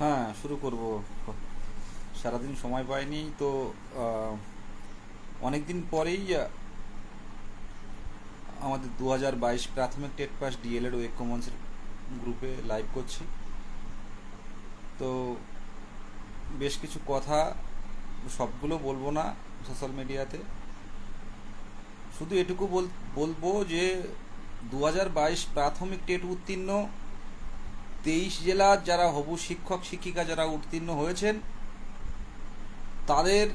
হ্যাঁ শুরু করব। সারাদিন সময় পাইনি, তো অনেক দিন পরেই আমাদের দু হাজার বাইশ প্রাথমিক টেট পাস ডিএলএড ওয়েক কমন্সের গ্রুপে লাইভ করছি। তো, বেশ কিছু কথা সবগুলো বলব না সোশ্যাল মিডিয়াতে। শুধু এটুকু বল- বলব যে দু হাজার বাইশ প্রাথমিক টেট উত্তীর্ণ তেইশ জেলার যারা হবু শিক্ষক, শিক্ষিকা যারা উত্তীর্ণ হয়েছেন, তাদের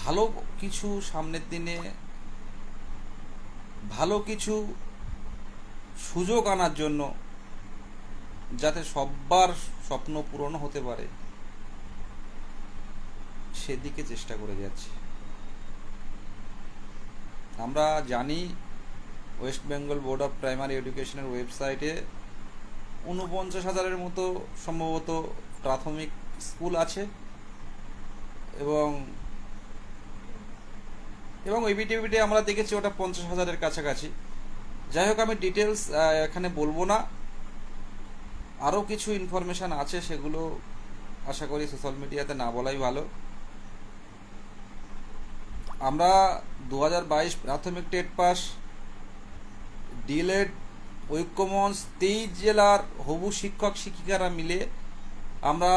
ভালো কিছু সামনের দিনে, ভালো কিছু সুযোগ আনার জন্য যাতে সব্বার স্বপ্ন পূরণ হতে পারে, সেদিকে চেষ্টা করে যাচ্ছি। আমরা জানি West Bengal board of primary এডুকেশনের ওয়েবসাইটে উনপঞ্চাশ হাজারের মতো সম্ভবত প্রাথমিক স্কুল আছে এবং এবং ওইবিটিভিতে আমরা দেখেছি ওটা পঞ্চাশ হাজারের কাছাকাছি। যাই হোক, আমি ডিটেলস এখানে বলব না। আরও কিছু ইনফরমেশান আছে, সেগুলো আশা করি সোশ্যাল মিডিয়াতে না বলাই ভালো। আমরা দু হাজার বাইশ প্রাথমিক টেট পাস ডিএলএড ঐক্যমঞ্চ তেইশ জেলার হবু শিক্ষক শিক্ষিকারা মিলে আমরা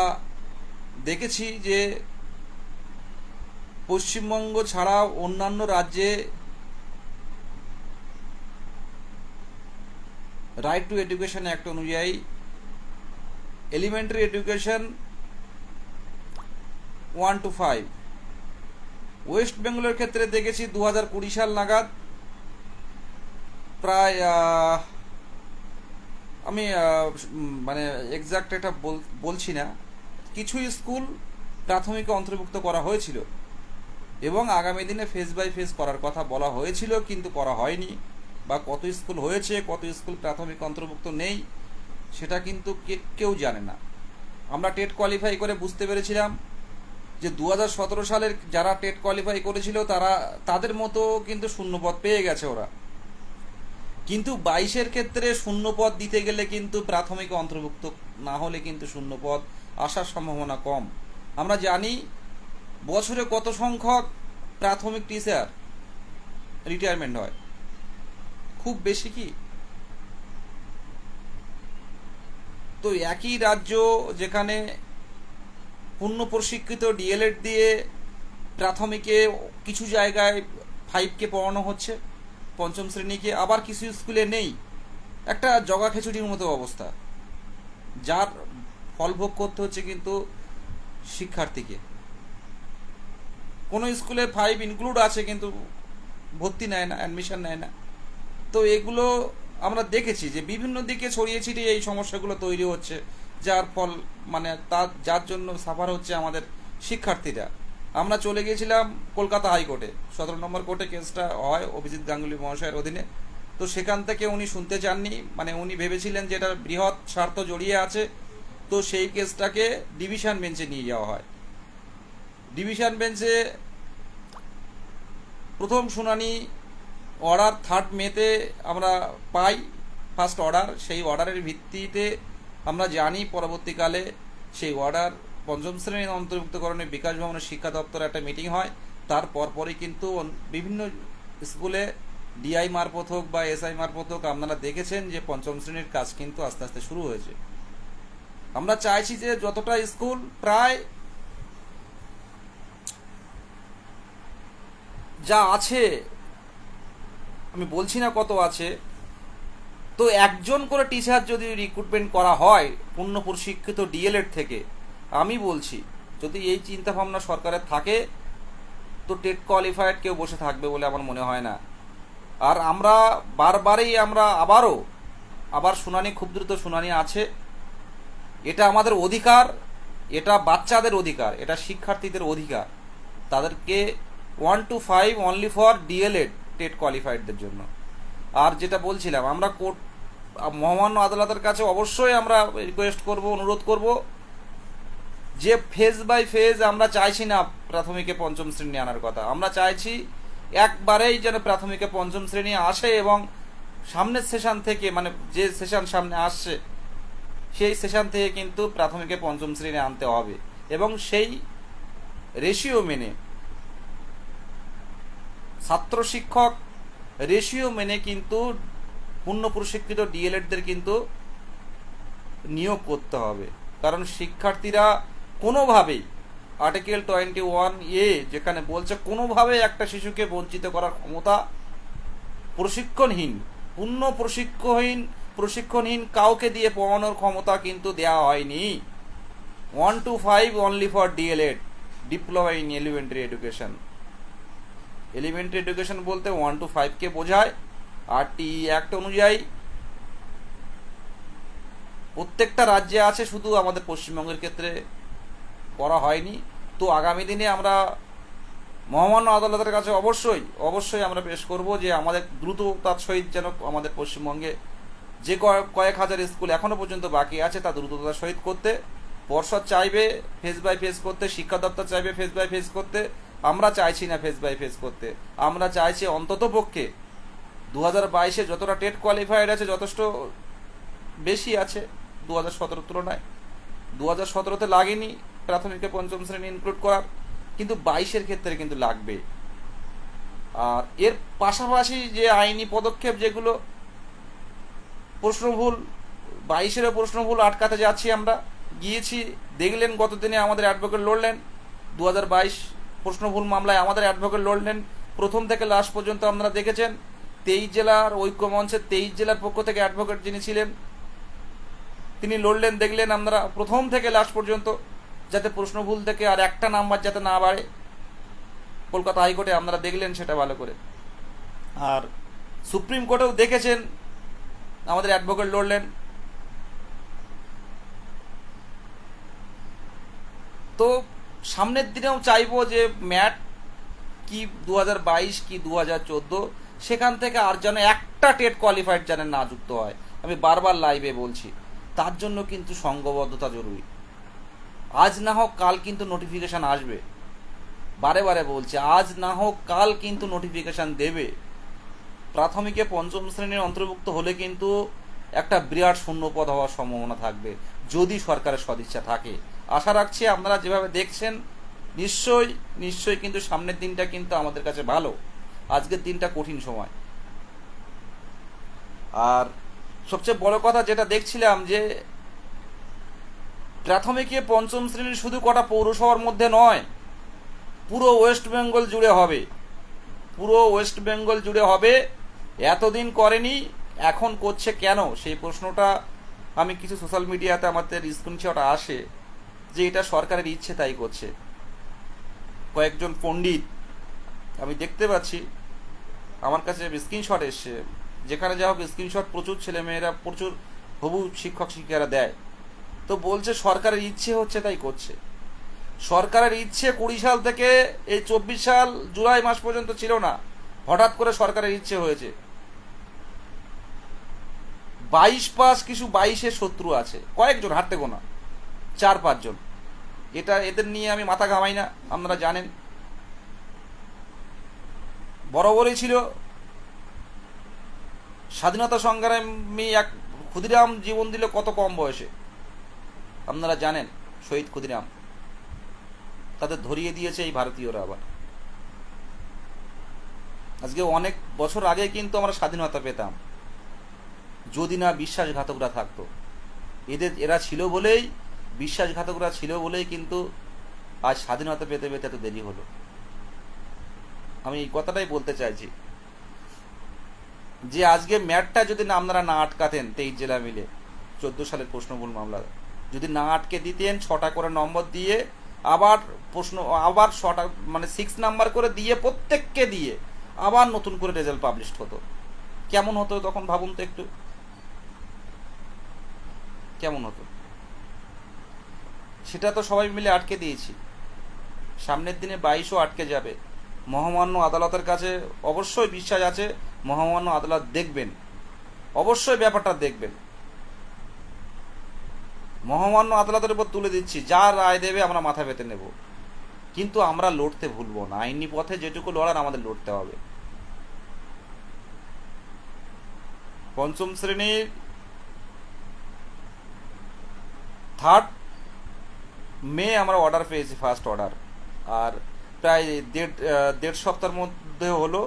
দেখেছি যে পশ্চিমবঙ্গ ছাড়াও অন্যান্য রাজ্যে রাইট টু এডুকেশন অ্যাক্ট অনুযায়ী elementary education one two five West বেঙ্গলের ক্ষেত্রে দেখেছি দু হাজার কুড়ি সাল নাগাদ প্রায় আমি মানে এক্সাক্ট এটা বল- বলছি না। কিছু স্কুল প্রাথমিকে অন্তর্ভুক্ত করা হয়েছিল এবং আগামী দিনে ফেস বাই ফেস করার কথা বলা হয়েছিল, কিন্তু করা হয়নি। বা কত স্কুল হয়েছে, কত স্কুল প্রাথমিক অন্তর্ভুক্ত নেই, সেটা কিন্তু কেউ জানে না। আমরা টেট কোয়ালিফাই করে বুঝতে পেরেছিলাম যে দুহাজার সতেরো সালের যারা টেট কোয়ালিফাই করেছিল, তারা, তাদের মতো কিন্তু শূন্যপদ পেয়ে গেছে ওরা। কিন্তু বাইশের ক্ষেত্রে শূন্যপদ দিতে গেলে কিন্তু প্রাথমিক অন্তর্ভুক্ত না হলে কিন্তু শূন্যপদ আসার সম্ভাবনা কম। আমরা জানি বছরে কত সংখ্যক প্রাথমিক টিচার রিটায়ারমেন্ট হয়। খুব বেশি কি? তো একই রাজ্য যেখানে পূর্ণ প্রশিক্ষিত ডিএলএড দিয়ে প্রাথমিকে কিছু জায়গায় ফাইভকে পড়ানো হচ্ছে। পঞ্চম শ্রেণীকে আবার কিছু স্কুলে নেই। একটা জগা খিচুড়ির মতো অবস্থা। যার ফল ভোগ করতে হচ্ছে কিন্তু শিক্ষার্থীকে। কোনো স্কুলে ফাইভ ইনক্লুড আছে কিন্তু ভর্তি নেয় না অ্যাডমিশন নেয় না। তো এগুলো আমরা দেখেছি যে বিভিন্ন দিকে ছড়িয়ে ছিটিয়ে এই সমস্যাগুলো তৈরি হচ্ছে, যার ফল মানে তার, যার জন্য সাফার হচ্ছে আমাদের শিক্ষার্থীরা। আমরা চলে গিয়েছিলাম কলকাতা হাইকোর্টে। সতেরো নম্বর কোর্টে কেসটা হয় অভিজিৎ গাঙ্গুলি মহাশয়ের অধীনে। তো সেখান থেকে উনি শুনতে চাননি মানে উনি ভেবেছিলেন যে এটার বৃহৎ স্বার্থ জড়িয়ে আছে। তো সেই কেসটাকে ডিভিশন বেঞ্চে নিয়ে যাওয়া হয়। ডিভিশন বেঞ্চে প্রথম শুনানি অর্ডার থার্ড মেতে আমরা পাই, ফার্স্ট অর্ডার। সেই অর্ডারের ভিত্তিতে আমরা জানি পরবর্তীকালে সেই অর্ডার পঞ্চম শ্রেণির অন্তর্ভুক্তকরণে বিকাশ ভবনের শিক্ষা দপ্তরে একটা মিটিং হয়। তার পরপরই কিন্তু বিভিন্ন স্কুলে ডিআই মারফত হোক বা এসআই মারফত হোক, আপনারা দেখেছেন যে পঞ্চম শ্রেণির কাজ কিন্তু আস্তে আস্তে শুরু হয়েছে। আমরা চাইছি যে যতটা স্কুল প্রায় যা আছে, আমি বলছি না কত আছে, তো একজন করে টিচার যদি রিক্রুটমেন্ট করা হয় পূর্ণ প্রশিক্ষিত ডিএলএড থেকে আমি বলছি, যদি এই চিন্তা ভাবনা সরকারের থাকে, তো টেট কোয়ালিফাইড কেউ বসে থাকবে বলে আমার মনে হয় না। আর আমরা বারবারই আমরা আবারও, আবার শুনানি, খুব দ্রুত শুনানি আছে। এটা আমাদের অধিকার, এটা বাচ্চাদের অধিকার, এটা শিক্ষার্থীদের অধিকার। তাদেরকে one two five only for DElEd TET কোয়ালিফাইডদের জন্য। আর যেটা বলছিলাম, আমরা কোর্ট, মহামান্য আদালতের কাছে অবশ্যই আমরা রিকোয়েস্ট করব, অনুরোধ করব। যে ফেজ বাই ফেজ আমরা চাইছি না প্রাথমিকে পঞ্চম শ্রেণি আনার কথা, আমরা চাইছি একবারেই যেন প্রাথমিকে পঞ্চম শ্রেণি আসে এবং সামনের সেশন থেকে মানে যে সেশন সামনে আসছে, সেই সেশন থেকে কিন্তু প্রাথমিকে পঞ্চম শ্রেণি আনতে হবে এবং সেই রেশিও মেনে, ছাত্র শিক্ষক রেশিও মেনে কিন্তু পূর্ণ প্রশিক্ষিত ডিএলএডদের কিন্তু নিয়োগ করতে হবে। কারণ শিক্ষার্থীরা কোনোভাবেই আর্টিকেল টোয়েন্টি ওয়ান এ যেখানে বলছে কোনোভাবে একটা শিশুকে বঞ্চিত করার ক্ষমতা প্রশিক্ষণহীন, পূর্ণ প্রশিক্ষণহীন প্রশিক্ষণহীন কাউকে দিয়ে পড়ানোর ক্ষমতা কিন্তু দেওয়া হয়নি। One two five only for DElEd diploma in elementary education elementary education বলতে ওয়ান টু ফাইভকে বোঝায় আর টি অ্যাক্ট অনুযায়ী। প্রত্যেকটা রাজ্যে আছে শুধু আমাদের পশ্চিমবঙ্গের ক্ষেত্রে। করা হয়নি। তো আগামী দিনে আমরা মহামান্য আদালতের কাছে অবশ্যই অবশ্যই আমরা পেশ করব যে আমাদের দ্রুততার সহিত যেন আমাদের পশ্চিমবঙ্গে যে কয়েক হাজার স্কুল এখনও পর্যন্ত বাকি আছে, তা দ্রুততার সহিত করতে। পর্ষদ চাইবে ফেস বাই ফেস করতে, শিক্ষা দপ্তর চাইবে ফেস বাই ফেস করতে, আমরা চাইছি না ফেস বাই ফেস করতে। আমরা চাইছি অন্তত পক্ষে দু হাজার বাইশে যতটা টেট কোয়ালিফাইড আছে, যথেষ্ট বেশি আছে দু হাজার সতেরোর তুলনায়। দু হাজার সতেরোতে লাগেনি প্রাথমিকে পঞ্চম শ্রেণি ইনক্লুড করার কিন্তু বাইশের ক্ষেত্রে কিন্তু লাগবে। আর এর পাশাপাশি যে আইনি পদক্ষেপ যেগুলো, প্রশ্নভুল, বাইশেরও প্রশ্নভুল আটকাতে যাচ্ছি আমরা। গিয়েছি, দেখলেন গতদিনে আমাদের অ্যাডভোকেট লড়লেন। দু হাজার বাইশ প্রশ্নভুল মামলায় আমাদের অ্যাডভোকেট লড়লেন। প্রথম থেকে লাস্ট পর্যন্ত আপনারা দেখেছেন। তেইশ জেলার ঐক্য মঞ্চের তেইশ জেলার পক্ষ থেকে অ্যাডভোকেট যিনি ছিলেন, তিনি লড়লেন, দেখলেন আমরা প্রথম থেকে লাস্ট পর্যন্ত যাতে প্রশ্ন ভুল থেকে আর একটা নাম্বার যাতে না বাড়ে। কলকাতা হাইকোর্টে আপনারা দেখলেন সেটা ভালো করে। আর সুপ্রিম কোর্টেও দেখেছেন, আমাদের অ্যাডভোকেট লড়লেন। তো সামনের দিনেও চাইব যে ম্যাট কি দু হাজার বাইশ, কি দু হাজার চোদ্দ, সেখান থেকে আর যেন একটা টেট কোয়ালিফাইড যেন না যুক্ত হয়। আমি বারবার লাইভে বলছি, তার জন্য কিন্তু সঙ্গবদ্ধতা জরুরি। আজ না হোক কাল কিন্তু নোটিফিকেশান আসবে। বারে বারে বলছে, আজ না হোক কাল কিন্তু নোটিফিকেশান দেবে। প্রাথমিকে পঞ্চম শ্রেণির অন্তর্ভুক্ত হলে কিন্তু একটা বিরাট শূন্যপদ হওয়ার সম্ভাবনা থাকবে, যদি সরকারের সদিচ্ছা থাকে। আশা রাখছি আপনারা যেভাবে দেখছেন, নিশ্চয়ই নিশ্চয়ই কিন্তু সামনের দিনটা কিন্তু আমাদের কাছে ভালো। আজকের দিনটা কঠিন সময়। আর সবচেয়ে বড় কথা যেটা দেখছিলাম যে প্রাথমিকে পঞ্চম শ্রেণির শুধু কটা পৌরসভার মধ্যে নয়, পুরো ওয়েস্ট বেঙ্গল জুড়ে হবে। পুরো ওয়েস্ট বেঙ্গল জুড়ে হবে। এতদিন করেনি, এখন করছে কেন? সেই প্রশ্নটা আমি কিছু সোশ্যাল মিডিয়াতে আমাদের স্ক্রিনশট আসে যে এটা সরকারের ইচ্ছে তাই করছে। কয়েকজন পণ্ডিত আমি দেখতে পাচ্ছি, আমার কাছে স্ক্রিনশট এসছে। যেখানে যা হোক স্ক্রিনশট প্রচুর ছেলেমেয়েরা, প্রচুর হবু শিক্ষক শিক্ষিকারা দেয়। তো বলছে সরকারের ইচ্ছে হচ্ছে তাই করছে। সরকারের ইচ্ছে কুড়ি সাল থেকে এই চব্বিশ সাল জুলাই মাস পর্যন্ত ছিল না। হঠাৎ করে সরকারের ইচ্ছে হয়েছে। বাইশ পাস কিছু বাইশের শত্রু আছে। কয়েকজন, হাঁটতে গোনা। চার, পাঁচজন। এটা এদের নিয়ে আমি মাথা ঘামাই না, আপনারা জানেন। বরাবরই ছিল। স্বাধীনতা সংগ্রামী এক ক্ষুদিরাম জীবন দিল কত কম বয়সে। আপনারা জানেন, শহীদ ক্ষুদিরাম। তাদের ধরিয়ে দিয়েছে এই ভারতীয়রা আবার। আজকে অনেক বছর আগে কিন্তু আমরা স্বাধীনতা পেতাম। যদি না বিশ্বাসঘাতকরা থাকতো। এদের, এরা ছিল বলেই, বিশ্বাসঘাতকরা ছিল বলেই কিন্তু আজ স্বাধীনতা পেতে পেতে এত দেরি হলো। আমি এই কথাটাই বলতে চাইছি। যে আজকে ম্যাটটা যদি না আপনারা না আটকাতেন তেইশ জেলা মিলে, চোদ্দ সালের প্রশ্নমূল মামলা। যদি না আটকে দিতেন, ছটা করে নম্বর দিয়ে আবার প্রশ্ন, আবার ছটা মানে সিক্স নাম্বার করে দিয়ে প্রত্যেককে দিয়ে আবার নতুন করে রেজাল্ট পাবলিশ হতো। কেমন হতো তখন ভাবুন তো একটু। কেমন হতো? সেটা তো সবাই মিলে আটকে দিয়েছি। সামনের দিনে বাইশও আটকে যাবে। মহামান্য আদালতের কাছে অবশ্যই বিশ্বাস আছে, মহামান্য আদালত দেখবেন। অবশ্যই ব্যাপারটা দেখবেন। মহামান্য আদালতের উপর তুলে দিচ্ছি, যা রায় দেবে আমরা মাথা পেতে নেব। কিন্তু আমরা লড়তে ভুলবো না, আইনি পথে যেটুকু লড়ার আমাদের লড়তে হবে। পঞ্চম শ্রেণির থার্ড মে আমরা অর্ডার পেয়েছি ফার্স্ট অর্ডার আর প্রায় দেড় দেড় সপ্তাহের মধ্যে হলো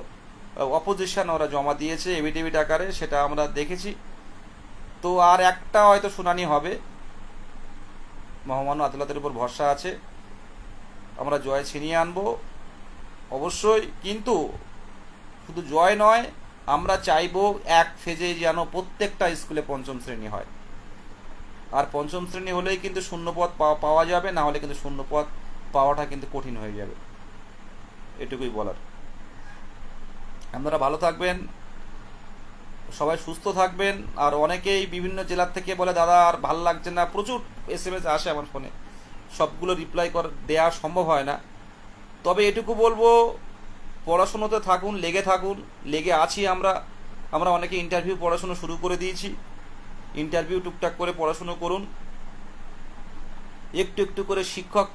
অপোজিশন ওরা জমা দিয়েছে এভিডেভিট আকারে, সেটা আমরা দেখেছি। তো আর একটা হয়তো শুনানি হবে। মহামান্য আদালতের উপর ভরসা আছে। আমরা জয় ছিনিয়ে আনব। অবশ্যই, কিন্তু শুধু জয় নয়, আমরা চাইব এক ফেজে যেন প্রত্যেকটা স্কুলে পঞ্চম শ্রেণি হয়। আর পঞ্চম শ্রেণি হলেই কিন্তু শূন্যপদ পাওয়া পাওয়া যাবে, না হলে কিন্তু শূন্যপদ পাওয়াটা কিন্তু কঠিন হয়ে যাবে। এটুকুই বলার। আপনারা ভালো থাকবেন। সবাই সুস্থ থাকবেন। আর অনেকেই বিভিন্ন জেলার থেকে বলে, দাদা, আর ভালো লাগছে না। প্রচুর এস এম এস আসে আমার ফোনে সবগুলো রিপ্লাই কর দেওয়া সম্ভব হয় না। তবে এটুকু বলব, পড়াশুনোতে থাকুন, লেগে থাকুন। লেগে আছি আমরা। আমরা অনেকে ইন্টারভিউ পড়াশুনো শুরু করে দিয়েছি। ইন্টারভিউ টুকটাক করে পড়াশুনো করুন। একটু একটু করে শিক্ষক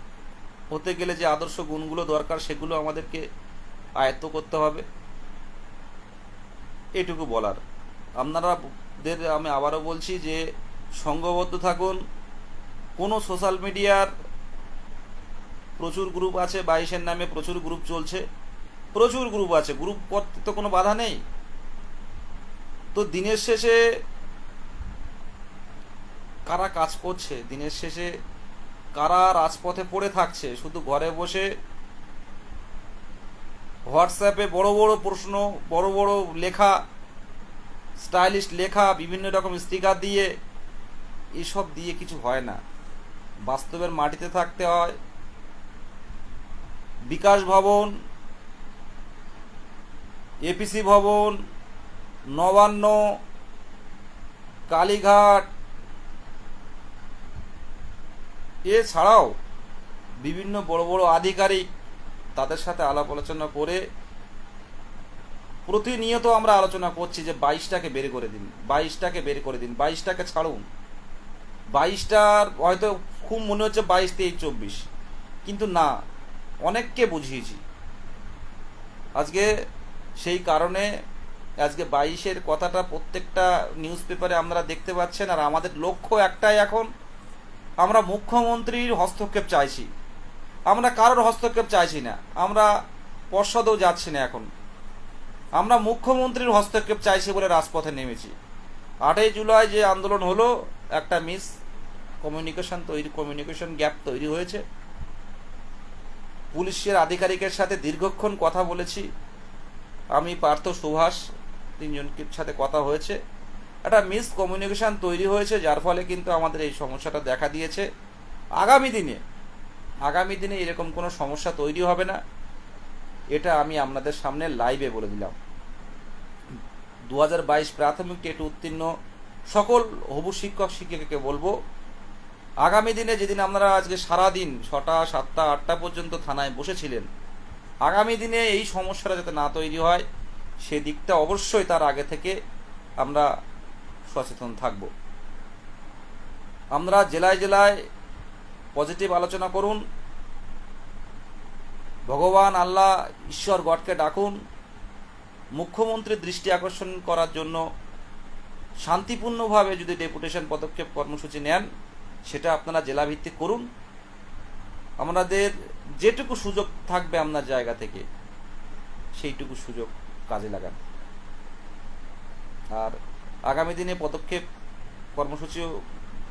হতে গেলে যে আদর্শ গুণগুলো দরকার, সেগুলো আমাদেরকে আয়ত্ত করতে হবে। এটুকু বলার। আপনারাদের আমি আবারও বলছি যে সঙ্গবদ্ধ থাকুন। কোনো সোশ্যাল মিডিয়ার প্রচুর গ্রুপ আছে, বাইশের নামে প্রচুর গ্রুপ চলছে। প্রচুর গ্রুপ আছে, গ্রুপ করতে তো কোনো বাধা নেই। তো দিনের শেষে কারা কাজ করছে? দিনের শেষে কারা রাজপথে পড়ে থাকছে? শুধু ঘরে বসে হোয়াটসঅ্যাপে বড় বড় প্রশ্ন, বড় বড় লেখা স্টাইলিশ লেখা, বিভিন্ন রকম স্টিকার দিয়ে, এসব দিয়ে কিছু হয় না। বাস্তবের মাটিতে থাকতে হয়। বিকাশ ভবন, এপিসি ভবন, নবান্ন, কালীঘাট। এছাড়াও বিভিন্ন বড় বড় আধিকারিক তাদের সাথে আলাপ আলোচনা করে প্রতিনিয়ত আমরা আলোচনা করছি যে বাইশটাকে বের করে দিন, বাইশটাকে বের করে দিন, বাইশটাকে ছাড়ুন। বাইশটার হয়তো খুব মনে হচ্ছে বাইশ, তেইশ, চব্বিশ। কিন্তু না, অনেককে বুঝিয়েছি। আজকে সেই কারণে আজকে বাইশের কথাটা প্রত্যেকটা নিউজ পেপারে আপনারা দেখতে পাচ্ছেন, আর আমাদের লক্ষ্য একটাই এখন, আমরা মুখ্যমন্ত্রীর হস্তক্ষেপ চাইছি। আমরা কারোর হস্তক্ষেপ চাইছি না, আমরা পর্ষদেও যাচ্ছি না এখন। আমরা মুখ্যমন্ত্রীর হস্তক্ষেপ চাইছি বলে রাজপথে নেমেছি। আটই জুলাই যে আন্দোলন হলো, একটা মিস কমিউনিকেশন তৈরি, কমিউনিকেশন গ্যাপ তৈরি হয়েছে। পুলিশের আধিকারিকের সাথে দীর্ঘক্ষণ কথা বলেছি। আমি পার্থ সুভাষ তিনজনকে সাথে কথা হয়েছে। একটা মিস কমিউনিকেশন তৈরি হয়েছে, যার ফলে কিন্তু আমাদের এই সমস্যাটা দেখা দিয়েছে। আগামী দিনে আগামী দিনে এরকম কোনো সমস্যা তৈরি হবে না। এটা আমি আপনাদের সামনে লাইভে বলে দিলাম। দু হাজার বাইশ প্রাথমিক টেট উত্তীর্ণ সকল হবু শিক্ষক শিক্ষিকাকে বলব, আগামী দিনে যেদিন আপনারা আজকে সারা দিন ছটা, সাতটা, আটটা পর্যন্ত থানায় বসেছিলেন, আগামী দিনে এই সমস্যাটা যাতে না তৈরি হয় সেদিকটা অবশ্যই তার আগে থেকে আমরা সচেতন থাকব। আমরা জেলায় জেলায় পজিটিভ আলোচনা করুন, ভগবান আল্লাহ ঈশ্বর গডকে ডাকুন মুখ্যমন্ত্রীর দৃষ্টি আকর্ষণ করার জন্য শান্তিপূর্ণভাবে যদি ডেপুটেশন পদক্ষেপ কর্মসূচি নেন, সেটা আপনারা জেলাভিত্তিক করুন। আমাদের যেটুকু সুযোগ থাকবে আপনার জায়গা থেকে, সেইটুকু সুযোগ কাজে লাগান। আর আগামী দিনে পদক্ষেপ কর্মসূচিও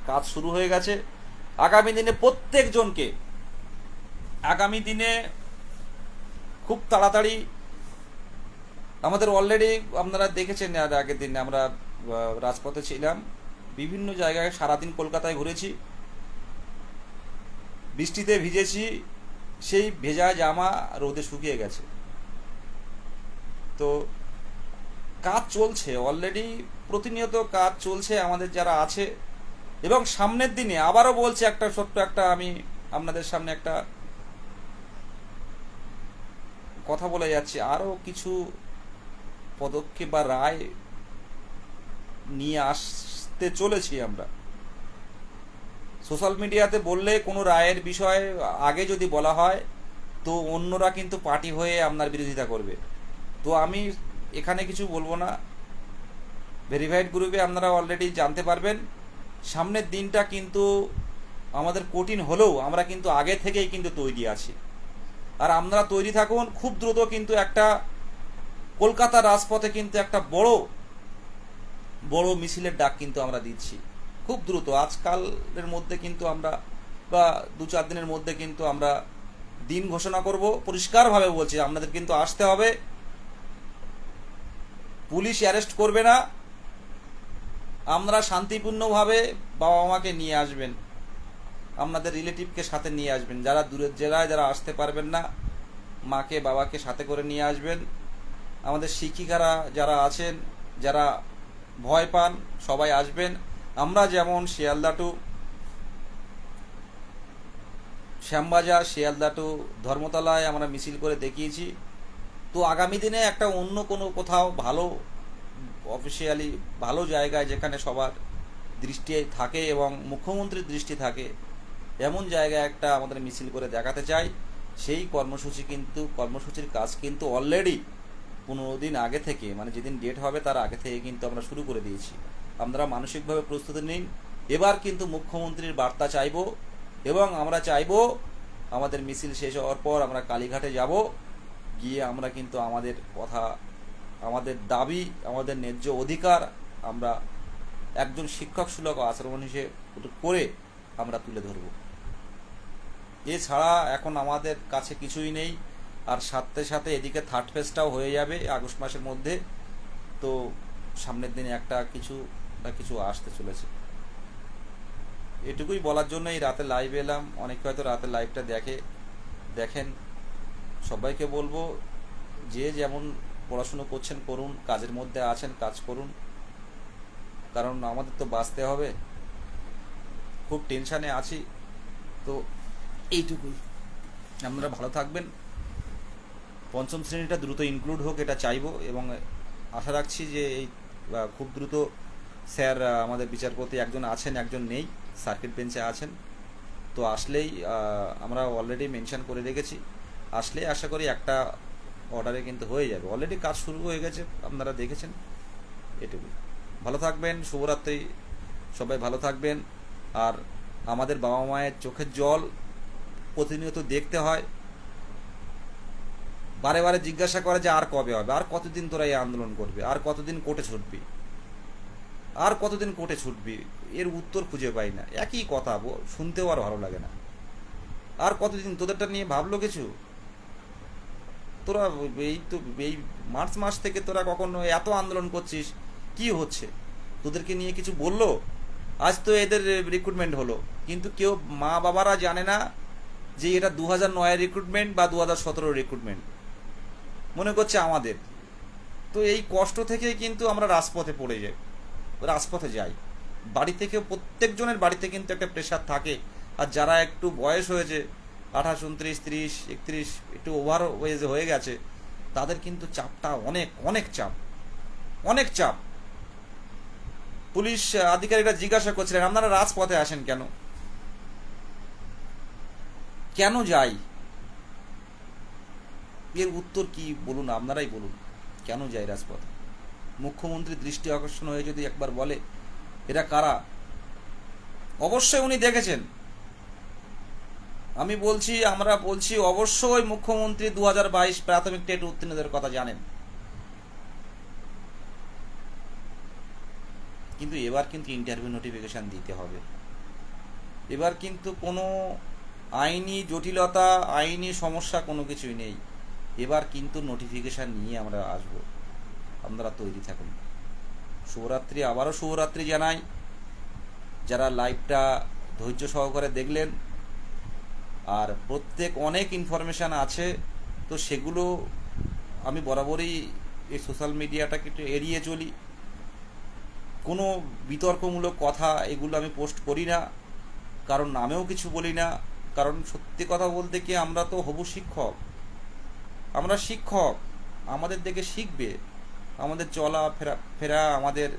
কাজ শুরু হয়ে গেছে। আগামী দিনে প্রত্যেকজনকে, আগামী দিনে খুব তাড়াতাড়ি আমাদের অলরেডি আপনারা দেখেছেন আর আগের দিনে আমরা রাজপথে ছিলাম। বিভিন্ন জায়গায় সারাদিন কলকাতায় ঘুরেছি। বৃষ্টিতে ভিজেছি। সেই ভেজা জামা রোদে শুকিয়ে গেছে। তো কাজ চলছে অলরেডি প্রতিনিয়ত কাজ চলছে আমাদের যারা আছে। এবং সামনের দিনে আবারও বলছে একটা ছোট্ট একটা আমি আপনাদের সামনে একটা কথা বলে যাচ্ছি। আরও কিছু পদক্ষেপ বা রায় নিয়ে আসতে চলেছি আমরা। সোশ্যাল মিডিয়াতে বললে কোনো রায়ের বিষয়ে আগে যদি বলা হয়, তো অন্যরা কিন্তু পার্টি হয়ে আপনার বিরোধিতা করবে। তো আমি এখানে কিছু বলব না। ভেরিফাইড গ্রুপে আপনারা অলরেডি জানতে পারবেন। সামনের দিনটা কিন্তু আমাদের কঠিন হলেও আমরা কিন্তু আগে থেকেই কিন্তু তৈরি আছি। আর আপনারা তৈরি থাকুন, খুব দ্রুত কিন্তু একটা কলকাতার রাজপথে কিন্তু একটা বড় বড় মিছিলের ডাক কিন্তু আমরা দিচ্ছি। খুব দ্রুত। আজকালের মধ্যে কিন্তু আমরা, বা দু চার দিনের মধ্যে কিন্তু আমরা দিন ঘোষণা করব। পরিষ্কারভাবে বলছি আপনাদের কিন্তু আসতে হবে। পুলিশ অ্যারেস্ট করবে না। আমরা শান্তিপূর্ণভাবে বাবা মাকে নিয়ে আসবেন। আপনাদের রিলেটিভকে সাথে নিয়ে আসবেন। যারা দূরের জেলায়, যারা আসতে পারবেন না, মাকে, বাবাকে সাথে করে নিয়ে আসবেন। আমাদের শিক্ষিকারা যারা আছেন, যারা ভয় পান, সবাই আসবেন। আমরা যেমন শিয়ালদা টু শ্যামবাজার শিয়ালদা টু ধর্মতলায় আমরা মিছিল করে দেখিয়েছি। তো আগামী দিনে একটা অন্য কোনো কোথাও ভালো অফিসিয়ালি ভালো জায়গায় যেখানে সবার দৃষ্টি থাকে এবং মুখ্যমন্ত্রীর দৃষ্টি থাকে, এমন জায়গায় একটা আমাদের মিছিল করে দেখাতে চাই। সেই কর্মসূচি কিন্তু, কর্মসূচির কাজ কিন্তু অলরেডি পনেরো দিন আগে থেকে মানে যেদিন ডেট হবে তার আগে থেকে কিন্তু আমরা শুরু করে দিয়েছি। আপনারা মানসিকভাবে প্রস্তুতি নিন। এবার কিন্তু মুখ্যমন্ত্রীর বার্তা চাইব এবং আমরা চাইব আমাদের মিছিল শেষ হওয়ার পর আমরা কালীঘাটে যাব। গিয়ে আমরা কিন্তু আমাদের কথা, আমাদের দাবি, আমাদের ন্যায্য অধিকার আমরা একজন শিক্ষক সুলভ আচরণ হিসেবে করে আমরা তুলে ধরব। এছাড়া এখন আমাদের কাছে কিছুই নেই। আর সাথে সাথে এদিকে থার্ড ফেজটাও হয়ে যাবে আগস্ট মাসের মধ্যে। তো সামনের দিনে একটা কিছু না কিছু আসতে চলেছে। এটুকুই বলার জন্য এই রাতে লাইভ এলাম। অনেকে হয়তো রাতে লাইভটা দেখে, দেখেন। সবাইকে বলব, যে যেমন পড়াশুনো করছেন করুন, কাজের মধ্যে আছেন, কাজ করুন। কারণ আমাদের তো বাঁচতে হবে। খুব টেনশানে আছি। তো এইটুকুই। আপনারা ভালো থাকবেন। পঞ্চম শ্রেণীটা দ্রুত ইনক্লুড হোক, এটা চাইব এবং আশা রাখছি যে এই খুব দ্রুত স্যার আমাদের বিচারপতি একজন আছেন, একজন নেই সার্কিট বেঞ্চে আছেন। তো আসলেই আমরা অলরেডি মেনশন করে রেখেছি। আসলেই আশা করি একটা অর্ডারে কিন্তু হয়ে যাবে। অলরেডি কাজ শুরু হয়ে গেছে, আপনারা দেখেছেন। এটুকুই। ভালো থাকবেন, শুভরাত্রি। সবাই ভালো থাকবেন। আর আমাদের বাবা মায়ের চোখের জল প্রতিনিয়ত দেখতে হয়। বারে বারে জিজ্ঞাসা করে যে আর কবে হবে? আর কতদিন তোরা এই আন্দোলন করবে? আর কতদিন কোর্টে ছুটবি? আর কতদিন কোর্টে ছুটবি? এর উত্তর খুঁজে পাই না। একই কথা শুনতেও আর ভালো লাগে না। আর কতদিন তোদেরটা নিয়ে ভাবলো কিছু? তোরা এই তো, এই মার্চ মাস থেকে তোরা কখনো এত আন্দোলন করছিস? কি হচ্ছে? তোদেরকে নিয়ে কিছু বলল? আজ তো এদের রিক্রুটমেন্ট হলো। কিন্তু কেউ মা বাবারা জানে না যে এটা দু হাজার নয়ের রিক্রুটমেন্ট বা দু হাজার সতেরোর রিক্রুটমেন্ট মনে করছে আমাদের। তো এই কষ্ট থেকে কিন্তু আমরা রাজপথে পড়ে যাই, রাজপথে যাই। বাড়ি থেকে প্রত্যেকজনের বাড়িতে কিন্তু একটা প্রেশার থাকে। আর যারা একটু বয়স হয়েছে, আঠাশ, উনত্রিশ, তিরিশ, একত্রিশ, একটু ওভার ওয়েজে হয়ে গেছে, তাদের কিন্তু চাপটা অনেক অনেক চাপ অনেক চাপ। পুলিশ আধিকারিকরা জিজ্ঞাসা করছিলেন, আপনারা রাজপথে আসেন কেন? কেন যাই? এর উত্তর কি বলুন, আপনারাই বলুন। কেন যায় রাজপথে? মুখ্যমন্ত্রী দৃষ্টি আকর্ষণ হয়ে যদি একবার বলে, এরা কারা? অবশ্যই উনি দেখেছেন। আমি বলছি, আমরা বলছি, অবশ্যই মুখ্যমন্ত্রী দু হাজার বাইশ প্রাথমিক টেট উত্তীর্ণদের কথা জানেন। কিন্তু এবার কিন্তু ইন্টারভিউ নোটিফিকেশন দিতে হবে। এবার কিন্তু কোনো আইনি জটিলতা, আইনি সমস্যা কোনো কিছুই নেই। এবার কিন্তু নোটিফিকেশান নিয়ে আমরা আসব। আপনারা তৈরি থাকুন। শুভরাত্রি, আবারও শুভরাত্রি জানাই। যারা লাইভটা ধৈর্য সহকারে দেখলেন, আর প্রত্যেক অনেক ইনফরমেশান আছে, তো সেগুলো আমি বরাবরই এই সোশ্যাল মিডিয়াটাকে একটু এড়িয়ে চলি। কোনো বিতর্কমূলক কথা এগুলো আমি পোস্ট করি না, কারণ নামেও কিছু বলি না। কারণ সত্যি কথা বলতে কি আমরা তো হবু শিক্ষক। আমরা শিক্ষক, আমাদের দেখে শিখবে। আমাদের চলা, ফেরা ফেরা, আমাদের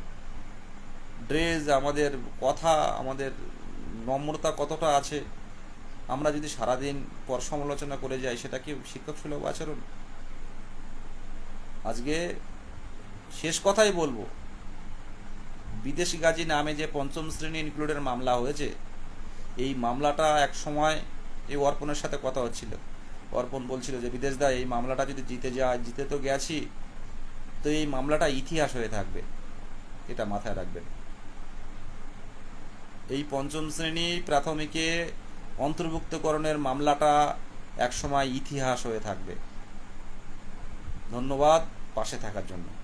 ড্রেস, আমাদের কথা, আমাদের নম্রতা কতটা আছে? আমরা যদি সারাদিন পর সমালোচনা করে যাই, সেটা কি শিক্ষক সুলভ আচরণ? আজকে শেষ কথাই বলব। বিদেশি গাজী নামে যে পঞ্চম শ্রেণি ইনক্লুডের মামলা হয়েছে, এই মামলাটা এক সময় এই অর্পণের সাথে কথা হচ্ছিল। অর্পণ বলছিল যে, বিদেশ দা, এই মামলাটা যদি জিতে যায় জিতে তো গেছি। তো এই মামলাটা ইতিহাস হয়ে থাকবে। এটা মাথায় রাখবেন। এই পঞ্চম শ্রেণি প্রাথমিকে অন্তর্ভুক্তকরণের মামলাটা একসময় ইতিহাস হয়ে থাকবে। ধন্যবাদ পাশে থাকার জন্য।